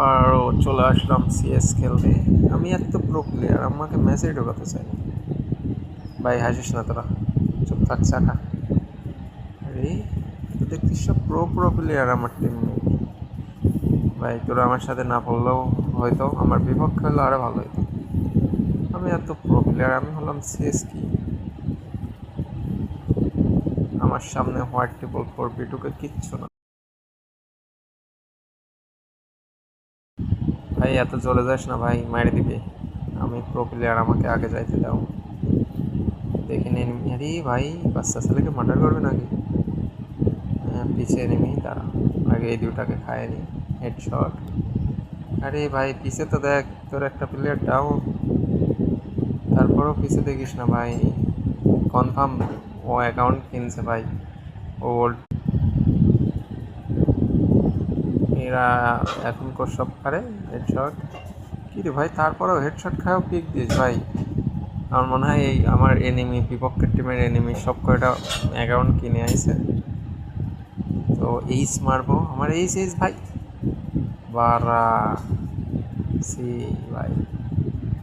আবারও চলে আসলাম সিএস খেলতে। আমি এত প্রো প্লেয়ার আমাকে মেসেজ ঢোকাতে চাই ভাই, হাসিস না তোরা। চুপ থাক চাকা আরে তো দেখছিস সব প্রো প্রো প্লেয়ার আমার টিম ভাই, তোরা আমার সাথে না পড়লেও হয়তো, আমার বিপক্ষে হলে আরও ভালো হতো আমি এত প্রো প্লেয়ার আমি হলাম সিএস কি? আমার সামনে হোয়াইট টেবল ফোর, বিটুকে কিচ্ছু না। ভাই, এত চলে যাস না ভাই, মারি দিবে। আমি প্রো প্লেয়ার আমাকে আগে যাইতে দাও। দেখে নিন আরে ভাই, বাচ্চা ছেলেকে মার্ডার করবে নাকি? পিছিয়ে নেমি তারা আগে এই দুটাকে খায় নি। হেডশট আরে ভাই, পিছে তো দেখ, তোর একটা প্লেয়ার ডাউন তারপরেও পিছে দেখিস না ভাই। কনফার্ম ও অ্যাকাউন্ট কিনছে ভাই। ও ওল্ড এরা এখন কর সব পারে হেডশট কী রে ভাই, তারপরেও হেডশট খায়ও পিক দিস ভাই। আমার মনে হয় এই আমার এনিমি বিপক্ষের টিমের এনিমি সব কয়টা অ্যাকাউন্ট কিনে আইছে। তো এইস মারবো। আমার এইস এইস ভাই। বারা সি ভাই